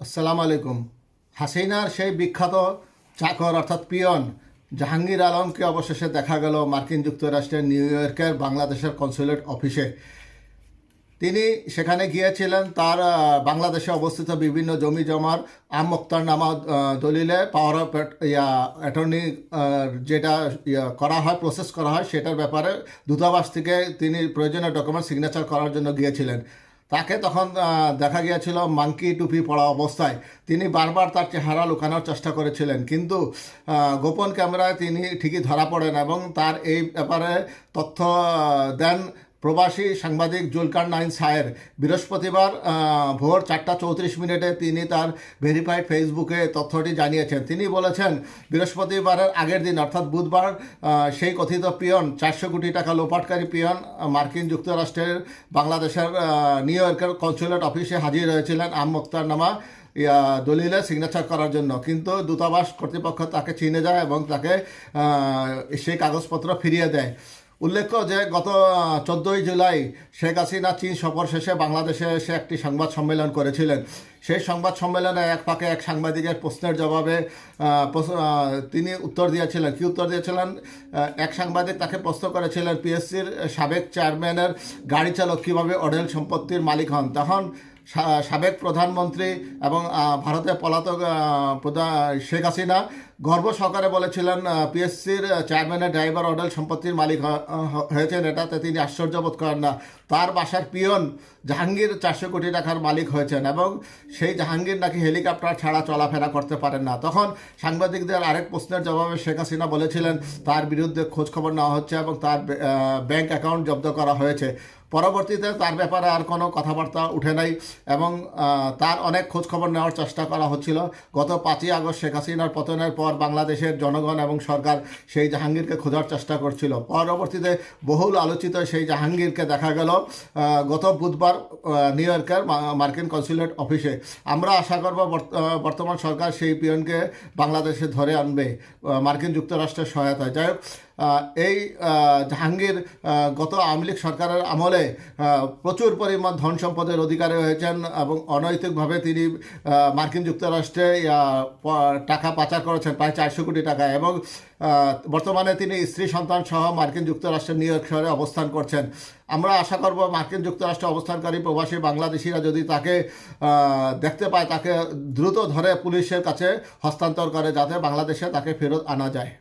আসসালামু আলাইকুম। হাসিনার সেই বিখ্যাত চাকর অর্থাৎ পিয়ন জাহাঙ্গীর আলমকে অবশেষে দেখা গেল মার্কিন যুক্তরাষ্ট্রের নিউ ইয়র্কের বাংলাদেশের কনসুলেট অফিসে। তিনি সেখানে গিয়েছিলেন, তার বাংলাদেশে অবস্থিত বিভিন্ন জমি জমার আম নামা দলিলে পাওয়ার অফ ইয়া, অ্যাটর্নি যেটা করা হয়, প্রসেস করা হয়, সেটার ব্যাপারে দূতাবাস থেকে তিনি প্রয়োজনীয় ডকুমেন্ট সিগনেচার করার জন্য গিয়েছিলেন। তাকে তখন দেখা গিয়েছিল মাঙ্কি টুপি পড়া অবস্থায়। তিনি বারবার তার চেহারা লুকানোর চেষ্টা করেছিলেন। কিন্তু গোপন ক্যামেরায় তিনি ঠিকই ধরা পড়েন এবং তার এই ব্যাপারে তথ্য দেন প্রবাসী সাংবাদিক জুলকার নাইন সায়ের বৃহস্পতিবার ভোর চারটা চৌত্রিশ মিনিটে তিনি তার ভেরিফাইড ফেসবুকে তথ্যটি জানিয়েছেন। তিনি বলেছেন, বৃহস্পতিবারের আগের দিন, অর্থাৎ বুধবার সেই কথিত পিয়ন, চারশো কোটি টাকা লোপাটকারী পিয়ন, মার্কিন যুক্তরাষ্ট্রের, বাংলাদেশের নিউ ইয়র্কের কনসুলেট অফিসে হাজির হয়েছিলেন আম মোক্তার নামা ইয়া, দলিলে সিগনেচার করার জন্য। কিন্তু দূতাবাস কর্তৃপক্ষ তাকে চিনে যায় এবং তাকে সেই কাগজপত্র ফিরিয়ে দেয়। উল্লেখ্য যে গত চোদ্দোই জুলাই শেখ হাসিনা চীন সফর শেষে বাংলাদেশে এসে একটি সংবাদ সম্মেলন করেছিলেন। সেই সংবাদ সম্মেলনে এক ফাঁকে এক সাংবাদিকের প্রশ্নের জবাবে তিনি উত্তর দিয়েছিলেন। কি উত্তর দিয়েছিলেন? এক সাংবাদিক তাকে প্রশ্ন করেছিলেন পিএসসির সাবেক চেয়ারম্যানের গাড়ি চালক কীভাবে অডেল সম্পত্তির মালিক হন? তখন সাবেক প্রধানমন্ত্রী এবং ভারতের পলাতক আহ, প্রধা- শেখ হাসিনা গর্ব সহকারে বলেছিলেন পিএসসির চেয়ারম্যানের ড্রাইভার অডেল সম্পত্তির মালিক হয়েছেন এটাতে তিনি আশ্চর্য বোধ করেন না। তার বাসার পিয়ন জাহাঙ্গীর চারশো কোটি টাকার মালিক হয়েছেন এবং সেই জাহাঙ্গীর নাকি হেলিকপ্টার ছাড়া চলাফেরা করতে পারেন না। তখন সাংবাদিকদের আরেক প্রশ্নের জবাবে শেখ হাসিনা বলেছিলেন তার বিরুদ্ধে খোঁজখবর নেওয়া হচ্ছে এবং তার ব্যাংক অ্যাকাউন্ট জব্দ করা হয়েছে। পরবর্তীতে তার ব্যাপারে আর কোনো কথাবার্তা উঠে নাই এবং তার অনেক খোঁজখবর নেওয়ার চেষ্টা করা হচ্ছিল। গত পাঁচই আগস্ট শেখ হাসিনার পতনের পর বাংলাদেশের জনগণ এবং সরকার সেই জাহাঙ্গীরকে খোঁজার চেষ্টা করছিল। পরবর্তীতে বহুল আলোচিত সেই জাহাঙ্গীরকে দেখা গেল গত বুধবার নিউ ইয়র্কের মার্কিন কনসুলেট অফিসে। আমরা আশা করব বর্তমান সরকার সেই পিয়নকে বাংলাদেশে ধরে আনবে মার্কিন যুক্তরাষ্ট্রের সহায়তায়। যাই হোক এই জাহাঙ্গীর গত আওয়ামী লীগ সরকারের আমলে প্রচুর পরিমাণ ধন সম্পদের অধিকারী হয়েছেন এবং অনৈতিকভাবে তিনি মার্কিন যুক্তরাষ্ট্রে টাকা পাচার করেছেন, প্রায় চারশো কোটি টাকা এবং বর্তমানে তিনি স্ত্রী সন্তান সহ মার্কিন যুক্তরাষ্ট্রের নিউ ইয়র্ক শহরে অবস্থান করছেন। আমরা আশা করব মার্কিন যুক্তরাষ্ট্রে অবস্থানকারী প্রবাসী বাংলাদেশিরা যদি তাকে দেখতে পায়, তাকে দ্রুত ধরে পুলিশের কাছে হস্তান্তর করে যাতে বাংলাদেশে তাকে ফেরত আনা যায়।